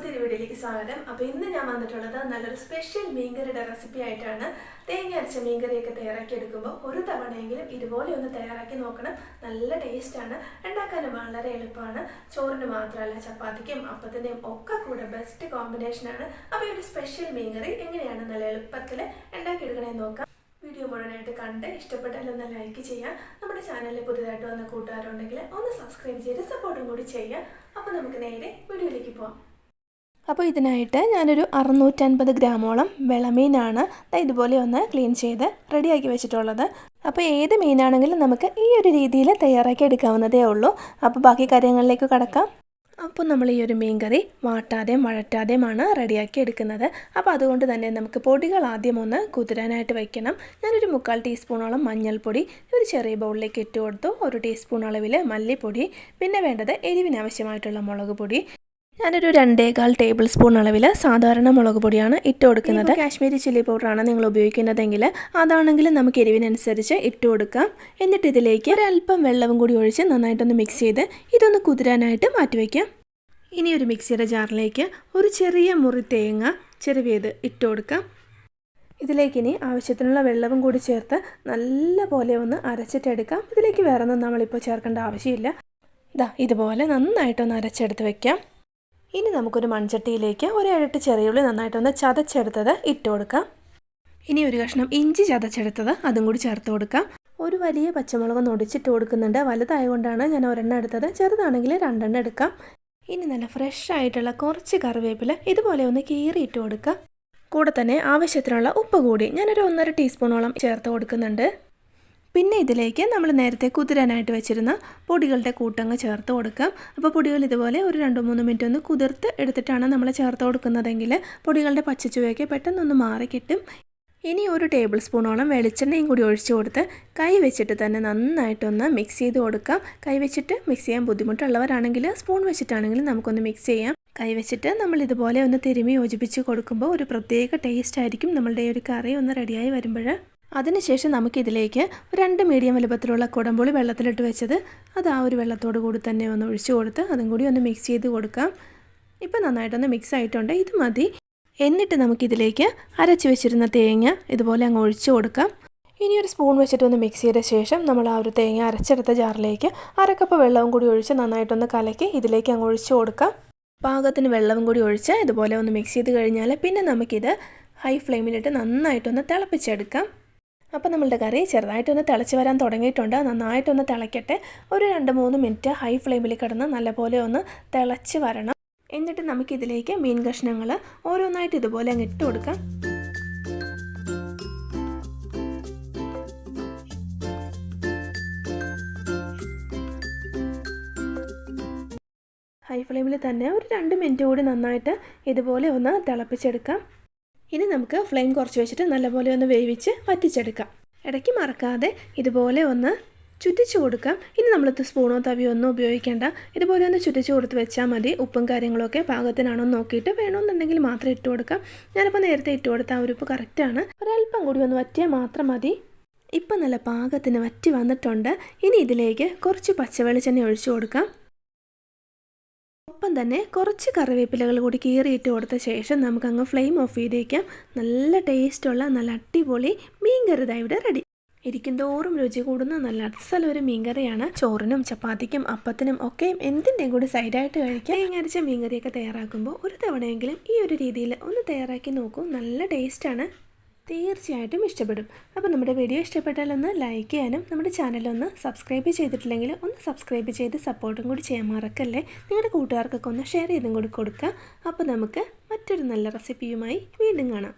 പുതിയൊരു വീഡിയോയിലേക്ക് സ്വാഗതം. അപ്പോൾ ഇന്ന് ഞാൻ വന്നിട്ടുള്ളത് നല്ലൊരു സ്പെഷ്യൽ മീൻകറിയുടെ റെസിപ്പി ആയിട്ടാണ്. തേങ്ങ അരച്ച മീൻകറിയൊക്കെ തയ്യാറാക്കി എടുക്കുമ്പോൾ ഒരു തവണയെങ്കിലും ഇതുപോലെ ഒന്ന് തയ്യാറാക്കി നോക്കണം. നല്ല ടേസ്റ്റാണ് ഉണ്ടാക്കാനും വളരെ എളുപ്പമാണ്. ചോറിന് മാത്രമല്ല ചപ്പാത്തിക്കും അപ്പത്തിന്റെയും ഒക്കെ കൂടെ ബെസ്റ്റ് കോമ്പിനേഷനാണ് അപ്പോൾ ഈ ഒരു സ്പെഷ്യൽ മീൻകറി എങ്ങനെയാണ് നല്ല എളുപ്പത്തിൽ ഉണ്ടാക്കിയെടുക്കണമെന്ന് നോക്കാം. വീഡിയോ മുഴുവനായിട്ട് കണ്ട് ഇഷ്ടപ്പെട്ടാൽ ഒന്ന് ലൈക്ക് ചെയ്യുക നമ്മുടെ ചാനലിൽ പുതിയതായിട്ട് വന്ന കൂട്ടുകാരുണ്ടെങ്കിൽ ഒന്ന് സബ്സ്ക്രൈബ് ചെയ്ത് സപ്പോർട്ടും കൂടി ചെയ്യുക. അപ്പോൾ നമുക്ക് നേരെ വീഡിയോയിലേക്ക് പോവാം. അപ്പോൾ ഇതിനായിട്ട് ഞാനൊരു അറുന്നൂറ്റൻപത് ഗ്രാമോളം വെളമീനാണ് ഇതുപോലെ ഒന്ന് ക്ലീൻ ചെയ്ത് റെഡിയാക്കി വെച്ചിട്ടുള്ളത്. അപ്പോൾ ഏത് മീനാണെങ്കിലും നമുക്ക് ഈ ഒരു രീതിയിൽ തയ്യാറാക്കി എടുക്കാവുന്നതേ ഉള്ളൂ. അപ്പോൾ ബാക്കി കാര്യങ്ങളിലേക്ക് കടക്കാം. അപ്പോൾ നമ്മൾ ഈ ഒരു മീൻകറി വാട്ടാതെയും വഴറ്റാതെയുമാണ് റെഡിയാക്കി എടുക്കുന്നത്. അപ്പോൾ അതുകൊണ്ട് തന്നെ നമുക്ക് പൊടികൾ ആദ്യം ഒന്ന് കുതിരാനായിട്ട് വയ്ക്കണം ഞാനൊരു മുക്കാൽ ടീസ്പൂണോളം മഞ്ഞൾപ്പൊടി ഒരു ചെറിയ ബൗളിലേക്ക് ഇട്ട് കൊടുത്തു. ഒരു ടീസ്പൂൺ അളവിൽ മല്ലിപ്പൊടി പിന്നെ വേണ്ടത് എരിവിനാവശ്യമായിട്ടുള്ള മുളക് പൊടി ഞാനൊരു രണ്ടേകാൽ ടേബിൾ സ്പൂൺ അളവിൽ സാധാരണ മുളക് പൊടിയാണ് ഇട്ട് കൊടുക്കുന്നത്. കാശ്മീരി ചില്ലി പൗഡറാണ് നിങ്ങൾ ഉപയോഗിക്കുന്നതെങ്കിൽ അതാണെങ്കിൽ നമുക്ക് എരിവിനനുസരിച്ച് ഇട്ട് കൊടുക്കാം. എന്നിട്ട് ഇതിലേക്ക് ഒരല്പം വെള്ളവും കൂടി ഒഴിച്ച് നന്നായിട്ടൊന്ന് മിക്സ് ചെയ്ത് ഇതൊന്ന് കുതിരാനായിട്ട് മാറ്റിവെക്കാം ഇനി ഒരു മിക്സിയുടെ ജാറിലേക്ക് ഒരു ചെറിയ മുറി തേങ്ങ ചെറുവിയത് ഇട്ട് കൊടുക്കാം. ഇതിലേക്ക് ഇനി ആവശ്യത്തിനുള്ള വെള്ളവും കൂടി ചേർത്ത് നല്ല പോലെ ഒന്ന് അരച്ചിട്ടെടുക്കാം ഇതിലേക്ക് വേറെ ഒന്നും നമ്മളിപ്പോൾ ചേർക്കേണ്ട ആവശ്യമില്ല. ഇതാ ഇതുപോലെ നന്നായിട്ടൊന്ന് അരച്ചെടുത്ത് വെക്കാം. ഇനി നമുക്കൊരു മൺചട്ടിയിലേക്ക് ഒരു ഏഴെട്ട് ചെറിയുള്ളി നന്നായിട്ടൊന്ന് ചതച്ചെടുത്തത് ഇട്ട് കൊടുക്കാം ഇനി ഒരു കഷ്ണം ഇഞ്ചി ചതച്ചെടുത്തത് അതും കൂടി ചേർത്ത് കൊടുക്കാം. ഒരു വലിയ പച്ചമുളക് നൊടിച്ചിട്ട് കൊടുക്കുന്നുണ്ട്. വലുതായതുകൊണ്ടാണ് ഞാൻ ഒരെണ്ണം എടുത്തത്. ചെറുതാണെങ്കിൽ രണ്ടെണ്ണം എടുക്കാം. ഇനി നല്ല ഫ്രഷ് ആയിട്ടുള്ള കുറച്ച് കറിവേപ്പില ഇതുപോലെ ഒന്ന് കീറിയിട്ട് കൊടുക്കാം കൂടെ തന്നെ ആവശ്യത്തിനുള്ള ഉപ്പ് കൂടി. ഞാനൊരു ഒന്നര ടീസ്പൂണോളം ചേർത്ത് കൊടുക്കുന്നുണ്ട്. പിന്നെ ഇതിലേക്ക് നമ്മൾ നേരത്തെ കുതിരാനായിട്ട് വെച്ചിരുന്ന പൊടികളുടെ കൂട്ടങ്ങ് ചേർത്ത് കൊടുക്കാം. അപ്പോൾ പൊടികൾ ഇതുപോലെ ഒരു രണ്ട് മൂന്ന് മിനിറ്റ് ഒന്ന് കുതിർത്ത് എടുത്തിട്ടാണ് നമ്മൾ ചേർത്ത് കൊടുക്കുന്നതെങ്കിൽ പൊടികളുടെ പച്ചച്ചുവയൊക്കെ പെട്ടെന്നൊന്ന് മാറി കിട്ടും ഇനി ഒരു ടേബിൾ സ്പൂണോളം വെളിച്ചെണ്ണയും കൂടി ഒഴിച്ചു കൊടുത്ത് കൈ വെച്ചിട്ട് തന്നെ നന്നായിട്ടൊന്ന് മിക്സ് ചെയ്ത് കൊടുക്കാം. കൈ വെച്ചിട്ട് മിക്സ് ചെയ്യാൻ ബുദ്ധിമുട്ടുള്ളവരാണെങ്കിൽ സ്പൂൺ വെച്ചിട്ടാണെങ്കിലും നമുക്കൊന്ന് മിക്സ് ചെയ്യാം. കൈ വെച്ചിട്ട് നമ്മൾ ഇതുപോലെ ഒന്ന് തിരുമി യോജിപ്പിച്ച് കൊടുക്കുമ്പോൾ ഒരു പ്രത്യേക ടേസ്റ്റ് ആയിരിക്കും. നമ്മളുടെ ഒരു കറി ഒന്ന് റെഡിയായി വരുമ്പോൾ. അതിനുശേഷം നമുക്കിതിലേക്ക് രണ്ട് മീഡിയം വലുപ്പത്തിലുള്ള കുടംപുളി വെള്ളത്തിലിട്ട് വെച്ചത് അത് ആ ഒരു വെള്ളത്തോട് കൂടി തന്നെ ഒന്ന് ഒഴിച്ചു കൊടുത്ത് അതും കൂടി ഒന്ന് മിക്സ് ചെയ്ത് കൊടുക്കാം. ഇപ്പം നന്നായിട്ടൊന്ന് മിക്സ് ആയിട്ടുണ്ട്. ഇത് മതി. എന്നിട്ട് നമുക്കിതിലേക്ക് അരച്ച് വെച്ചിരുന്ന തേങ്ങ ഇതുപോലെ അങ്ങ് ഒഴിച്ചു കൊടുക്കാം. ഇനി ഒരു സ്പൂൺ വെച്ചിട്ട് ഒന്ന് മിക്സ് ചെയ്ത ശേഷം നമ്മൾ ആ ഒരു തേങ്ങ അരച്ചെടുത്ത ജാറിലേക്ക് അരക്കപ്പ് വെള്ളവും കൂടി ഒഴിച്ച് നന്നായിട്ടൊന്ന് കലക്കി ഇതിലേക്ക് അങ്ങ് ഒഴിച്ചു കൊടുക്കാം. പാകത്തിന് വെള്ളവും കൂടി ഒഴിച്ച് ഇതുപോലെ ഒന്ന് മിക്സ് ചെയ്ത് കഴിഞ്ഞാൽ പിന്നെ നമുക്കിത് ഹൈ ഫ്ലെയിമിലിട്ട് നന്നായിട്ടൊന്ന് തിളപ്പിച്ചെടുക്കാം. അപ്പോൾ നമ്മളുടെ കറി ചെറുതായിട്ടൊന്ന് തിളച്ച് വരാൻ തുടങ്ങിയിട്ടുണ്ട്. നന്നായിട്ടൊന്ന് തിളയ്ക്കട്ടെ ഒരു രണ്ട് മൂന്ന് മിനിറ്റ് ഹൈ ഫ്ലെയിമിൽ കിടന്ന് നല്ലപോലെ ഒന്ന് തിളച്ച് വരണം. എന്നിട്ട് നമുക്കിതിലേക്ക് മീൻ കഷ്ണങ്ങൾ ഓരോന്നായിട്ട് ഇതുപോലെ അങ്ങ് ഇട്ട് കൊടുക്കാം. ഹൈ ഫ്ലെയിമിൽ തന്നെ ഒരു രണ്ട് മിനിറ്റ് കൂടി നന്നായിട്ട് ഇതുപോലെ ഒന്ന് തിളപ്പിച്ചെടുക്കാം. ഇനി നമുക്ക് ഫ്ലെയിം കുറച്ച് വെച്ചിട്ട് നല്ലപോലെ ഒന്ന് വേവിച്ച് വറ്റിച്ചെടുക്കാം. ഇടയ്ക്ക് മറക്കാതെ ഇതുപോലെ ഒന്ന് ചുറ്റിച്ചു കൊടുക്കാം. ഇനി നമ്മളിത് സ്പൂണോ തവിയോ ഒന്നും ഉപയോഗിക്കേണ്ട. ഇതുപോലെ ഒന്ന് ചുറ്റിച്ചു കൊടുത്ത് വെച്ചാൽ മതി. ഉപ്പും കാര്യങ്ങളൊക്കെ പാകത്തിനാണോ നോക്കിയിട്ട് വേണമെന്നുണ്ടെങ്കിൽ മാത്രം ഇട്ട് കൊടുക്കാം. ഞാനിപ്പോൾ നേരത്തെ ഇട്ട് കൊടുത്ത ആ ഒരു ഉപ്പ് കറക്റ്റാണ് ഒരല്പം കൂടി ഒന്ന് വറ്റിയാൽ മാത്രം മതി. ഇപ്പം നല്ല പാകത്തിന് വറ്റി വന്നിട്ടുണ്ട്. ഇനി ഇതിലേക്ക് കുറച്ച് പച്ചവെളിച്ചെണ്ണ ഒഴിച്ചു കൊടുക്കാം. ഒപ്പം തന്നെ കുറച്ച് കറിവേപ്പിലകൾ കൂടി കീറിയിട്ട് കൊടുത്ത ശേഷം നമുക്കങ്ങ് ഫ്ലെയിം ഓഫ് ചെയ്തേക്കാം. നല്ല ടേസ്റ്റുള്ള നല്ല അടിപൊളി മീൻകറി ഇവിടെ റെഡി. ഇരിക്കും തോറും രുചി കൂടുന്ന നല്ല അസലൊരു മീൻകറിയാണ്. ചോറിനും ചപ്പാത്തിക്കും അപ്പത്തിനും ഒക്കെയും എന്തിന്റെയും കൂടി സൈഡായിട്ട് കഴിക്കാം. തേങ്ങരച്ച മീൻകറിയൊക്കെ തയ്യാറാക്കുമ്പോൾ ഒരു തവണയെങ്കിലും ഈ ഒരു രീതിയിൽ ഒന്ന് തയ്യാറാക്കി നോക്കൂ. നല്ല ടേസ്റ്റാണ്. തീർച്ചയായിട്ടും ഇഷ്ടപ്പെടും. അപ്പോൾ നമ്മുടെ വീഡിയോ ഇഷ്ടപ്പെട്ടാൽ ഒന്ന് ലൈക്ക് ചെയ്യാനും നമ്മുടെ ചാനലൊന്ന് സബ്സ്ക്രൈബ് ചെയ്തിട്ടില്ലെങ്കിൽ ഒന്ന് സബ്സ്ക്രൈബ് ചെയ്ത് സപ്പോർട്ടും കൂടി ചെയ്യാൻ മറക്കല്ലേ? നിങ്ങളുടെ കൂട്ടുകാർക്കൊക്കെ ഒന്ന് ഷെയർ ചെയ്തും കൂടി കൊടുക്കുക. അപ്പോൾ നമുക്ക് മറ്റൊരു നല്ല റെസിപ്പിയുമായി വീണ്ടും കാണാം.